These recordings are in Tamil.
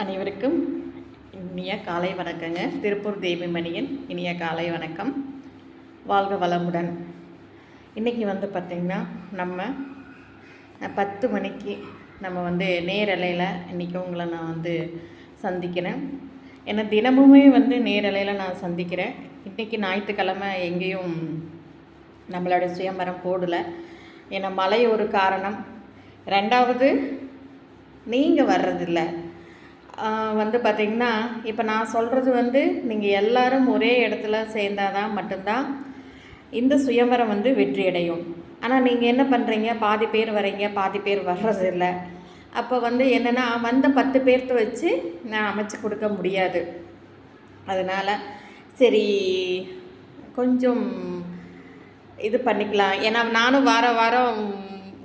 அனைவருக்கும் இனிய காலை வணக்கங்க. திருப்பூர் தேவிமணியின் இனிய காலை வணக்கம். வாழ்க வளமுடன். இன்றைக்கி வந்து பார்த்திங்கன்னா நம்ம பத்து மணிக்கு நம்ம வந்து நேரலையில் இன்றைக்கி உங்களை நான் வந்து சந்திக்கிறேன். ஏன்னா தினமுமே வந்து நேரலையில் நான் சந்திக்கிறேன். இன்றைக்கி ஞாயிற்றுக்கிழமை எங்கேயும் நம்மளோட சுயம்பரம் போடலை. ஏன்னா மழை ஒரு காரணம். ரெண்டாவது நீங்கள் வர்றதில்ல. வந்து பார்த்திங்கன்னா இப்போ நான் சொல்கிறது வந்து நீங்கள் எல்லாரும் ஒரே இடத்துல சேர்ந்தாதான் மட்டும்தான் இந்த சுயம்பரம் வந்து வெற்றி அடையும் ஆனால் நீங்கள் என்ன பண்ணுறீங்க பாதி பேர் வரீங்க பாதி பேர் வர்றது இல்லை அப்போ வந்து என்னென்னா வந்த பத்து பேர்த்த வச்சு நான் அமைச்சு கொடுக்க முடியாது. அதனால் சரி கொஞ்சம் இது பண்ணிக்கலாம். ஏன்னா நானும் வார வாரம்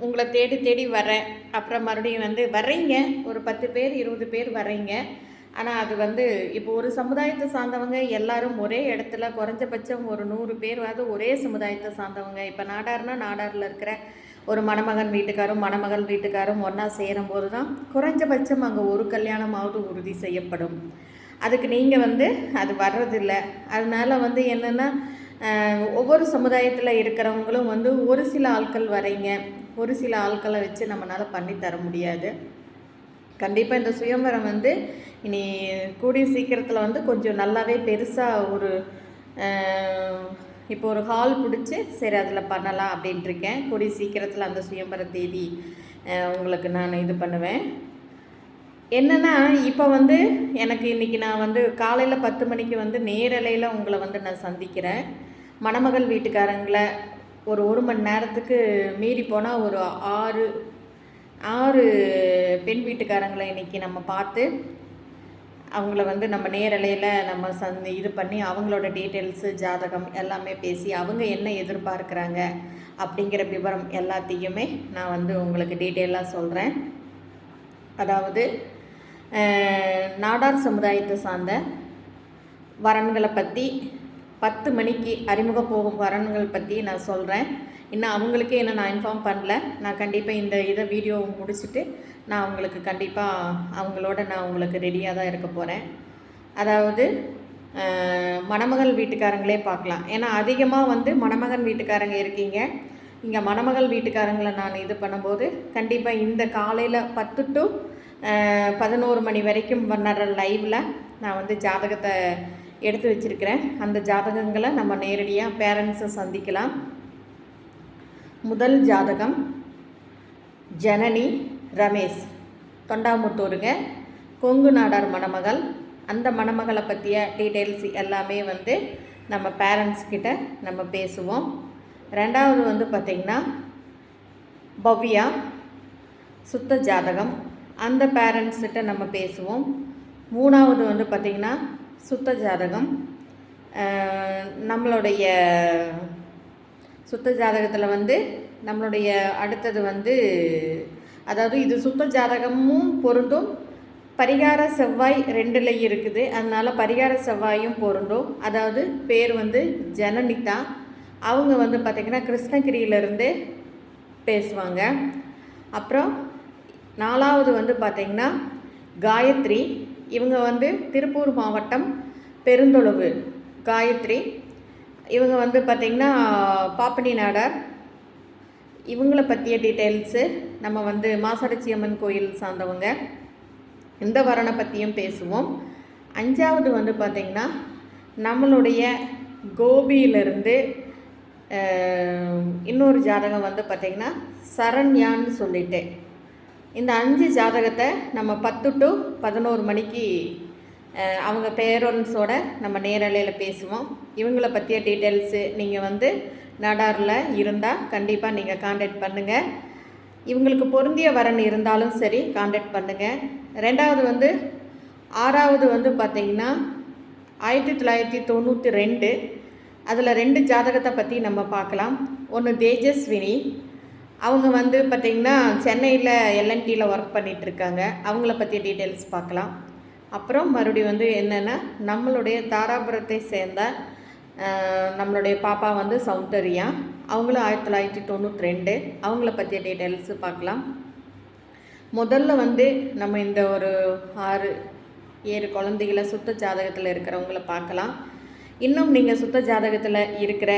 உங்களை தேடி தேடி வரேன். அப்புறம் மறுபடியும் வந்து வர்றீங்க. ஒரு பத்து பேர் இருபது பேர் வர்றீங்க. ஆனால் அது வந்து இப்போ ஒரு சமுதாயத்தை சார்ந்தவங்க எல்லாரும் ஒரே இடத்துல குறைஞ்சபட்சம் ஒரு நூறு பேர் வந்து ஒரே சமுதாயத்தை சார்ந்தவங்க. இப்போ நாடார்னா நாடாரில் இருக்கிற ஒரு மணமகன் வீட்டுக்காரும் மணமகள் வீட்டுக்காரும் ஒன்றா சேரும்போது தான் குறைஞ்சபட்சம் அங்கே ஒரு கல்யாணமாவது உறுதி செய்யப்படும். அதுக்கு நீங்கள் வந்து அது வர்றதில்ல. அதனால் வந்து என்னென்னா ஒவ்வொரு சமுதாயத்தில் இருக்கிறவங்களும் வந்து ஒரு சில ஆட்கள் வரைங்க ஒரு சில ஆட்களை வச்சு நம்மளால் பண்ணி தர முடியாது. கண்டிப்பாக இந்த சுயம்பரம் வந்து இனி கூடிய சீக்கிரத்தில் வந்து கொஞ்சம் நல்லாவே பெருசாக ஒரு இப்போ ஒரு ஹால் பிடிச்சி சரி அதில் பண்ணலாம் அப்படின்ட்டு இருக்கேன் கூடிய சீக்கிரத்தில் அந்த சுயம்பர தேதி உங்களுக்கு நான் இது பண்ணுவேன். என்னென்னா இப்போ வந்து எனக்கு இன்றைக்கி நான் வந்து காலையில் பத்து மணிக்கு வந்து நேரலையில் உங்களை வந்து நான் சந்திக்கிறேன். மணமகள் வீட்டுக்காரங்களை ஒரு ஒரு மணி நேரத்துக்கு மீறி போனால் ஒரு ஆறு ஆறு பெண் வீட்டுக்காரங்களை இன்றைக்கி நம்ம பார்த்து அவங்கள வந்து நம்ம நேரலையில் நம்ம சந் இது பண்ணி அவங்களோட டீட்டெயில்ஸு ஜாதகம் எல்லாமே பேசி அவங்க என்ன எதிர்பார்க்குறாங்க அப்படிங்கிற விவரம் எல்லாத்தையுமே நான் வந்து உங்களுக்கு டீட்டெயிலாக சொல்கிறேன் அதாவது நாடார் சமுதாயத்தை சார்ந்த வரன்களை பற்றி பத்து மணிக்கு அறிமுக போகும் வரன்கள் பற்றி நான் சொல்கிறேன் இன்னும் அவங்களுக்கே என்ன நான் இன்ஃபார்ம் பண்ணல. நான் கண்டிப்பாக இந்த இதை வீடியோ முடிச்சுட்டு நான் அவங்களுக்கு கண்டிப்பாக அவங்களோட நான் உங்களுக்கு ரெடியாக தான் இருக்க போகிறேன் அதாவது மணமகள் வீட்டுக்காரங்களே பார்க்கலாம். ஏன்னா அதிகமாக வந்து மணமகன் வீட்டுக்காரங்க இருக்கீங்க. இங்கே மணமகள் வீட்டுக்காரங்களை நான் இது பண்ணும்போது கண்டிப்பாக இந்த காலையில் பத்து டு பதினோரு மணி வரைக்கும் பண்ணுற லைவில் நான் வந்து ஜாதகத்தை எடுத்து வச்சிருக்கிறேன். அந்த ஜாதகங்களை நம்ம நேரடியாக பேரண்ட்ஸை சந்திக்கலாம். முதல் ஜாதகம் ஜனனி ரமேஷ். தொண்டாமுத்தூருங்க. கொங்கு நாடார் மணமகள். அந்த மணமகளை பற்றிய டீட்டெயில்ஸ் எல்லாமே வந்து நம்ம பேரண்ட்ஸ் கிட்ட நம்ம பேசுவோம். ரெண்டாவது வந்து பார்த்திங்கன்னா பவ்யா சுத்த ஜாதகம். அந்த பேரண்ட்ஸ்கிட்ட நம்ம பேசுவோம். மூணாவது வந்து பார்த்திங்கன்னா சுத்த ஜாதகம். நம்மளுடைய சுத்த ஜாதகத்தில் வந்து நம்மளுடைய அடுத்தது வந்து அதாவது இது சுத்த ஜாதகமும் பொருந்தும். பரிகார செவ்வாய் ரெண்டில் இருக்குது. அதனால் பரிகார செவ்வாயும் பொருந்தும். அதாவது பேர் வந்து ஜனனிதா. அவங்க வந்து பார்த்திங்கன்னா கிருஷ்ணகிரியிலேருந்து பேசுவாங்க. அப்புறம் நாலாவது வந்து பார்த்திங்கன்னா காயத்ரி. இவங்க வந்து திருப்பூர் மாவட்டம் பெருந்தொழுவு காயத்ரி. இவங்க வந்து பார்த்திங்கன்னா பாப்பனி நாடார். இவங்கள பற்றிய டீட்டெயில்ஸு நம்ம வந்து மாசாடச்சி அம்மன் கோயில் சார்ந்தவங்க. இந்த வரனை பற்றியும் பேசுவோம். அஞ்சாவது வந்து பார்த்திங்கன்னா நம்மளுடைய கோபியிலிருந்து இன்னொரு ஜாதகம் வந்து பார்த்திங்கன்னா சரண்யான்னு சொல்லிட்டு. இந்த அஞ்சு ஜாதகத்தை நம்ம பத்து டு பதினோரு மணிக்கு அவங்க பேரண்ட்ஸோட நம்ம நேரலையில் பேசுவோம். இவங்கள பற்றிய டீட்டெயில்ஸு நீங்கள் வந்து நடாரில் இருந்தால் கண்டிப்பாக நீங்கள் காண்டாக்ட் பண்ணுங்கள் இவங்களுக்கு பொருந்திய வரன் இருந்தாலும் சரி காண்டாக்ட் பண்ணுங்கள் ரெண்டாவது வந்து ஆறாவது வந்து பார்த்திங்கன்னா ஆயிரத்தி தொள்ளாயிரத்தி தொண்ணூற்றி ரெண்டு. அதில் ரெண்டு ஜாதகத்தை பற்றி நம்ம பார்க்கலாம். ஒன்று தேஜஸ்வினி அவங்க வந்து பார்த்திங்கன்னா சென்னையில் எல்என்டியில் ஒர்க் பண்ணிகிட்ருக்காங்க அவங்கள பற்றிய டீட்டெயில்ஸ் பார்க்கலாம். அப்புறம் மறுபடியும் வந்து என்னென்னா நம்மளுடைய தாராபுரத்தை சேர்ந்த நம்மளுடைய பாப்பா வந்து சௌந்தர்யா. அவங்களும் ஆயிரத்தி தொள்ளாயிரத்தி தொண்ணூற்றி ரெண்டு. அவங்கள பற்றிய டீட்டெயில்ஸு பார்க்கலாம். முதல்ல வந்து நம்ம இந்த ஒரு ஆறு ஏழு குழந்தைகளை சுத்த ஜாதகத்தில் இருக்கிறவங்கள பார்க்கலாம். இன்னும் நீங்கள் சுத்த ஜாதகத்தில் இருக்கிற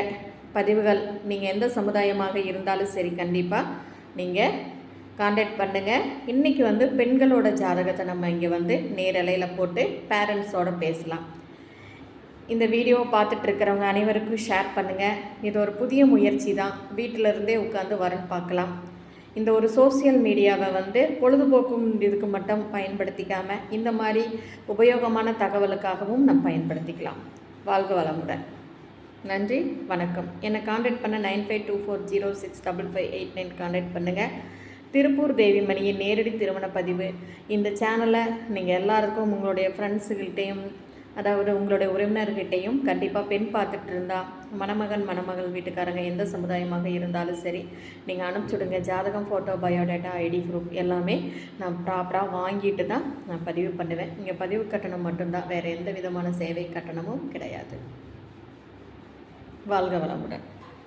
பதிவுகள் நீங்கள் எந்த சமுதாயமாக இருந்தாலும் சரி கண்டிப்பாக நீங்கள் காண்டாக்ட் பண்ணுங்கள் இன்றைக்கி வந்து பெண்களோட ஜாதகத்தை நம்ம இங்கே வந்து நேரலையில் போட்டு பேரண்ட்ஸோடு பேசலாம். இந்த வீடியோவை பார்த்துட்டு இருக்கிறவங்க அனைவருக்கும் ஷேர் பண்ணுங்கள் இது ஒரு புதிய முயற்சி தான். வீட்டில் இருந்தே உட்காந்து வரன்னு பார்க்கலாம். இந்த ஒரு சோஷியல் மீடியாவை வந்து பொழுதுபோக்கும் இதுக்கு மட்டும் பயன்படுத்திக்காமல் இந்த மாதிரி உபயோகமான தகவலுக்காகவும் நம்ம பயன்படுத்திக்கலாம். வாழ்க வளமுடன். நன்றி வணக்கம். என்னை காண்டாக்ட் பண்ண nine five two four zero six double five eight nine contact பண்ணுங்கள் திருப்பூர் தேவிமணியின் நேரடி திருமண பதிவு. இந்த சேனலை நீங்கள் எல்லாருக்கும் உங்களுடைய ஃப்ரெண்ட்ஸுகிட்டையும் அதாவது உங்களுடைய உறவினர்கிட்டையும் கண்டிப்பாக பெண் பார்த்துட்டு இருந்தால் மணமகன் மணமகள் வீட்டுக்காரங்க எந்த சமுதாயமாக இருந்தாலும் சரி நீங்கள் அனுப்பிச்சுடுங்க. ஜாதகம் ஃபோட்டோ பயோடேட்டா ஐடி ப்ரூஃப் எல்லாமே நான் ப்ராப்பராக வாங்கிட்டு தான் நான் பதிவு பண்ணுவேன். இங்கே பதிவு கட்டணம் மட்டும்தான். வேறு எந்த விதமான சேவை கட்டணமும் கிடையாது. வாழ்க வளமுடன்.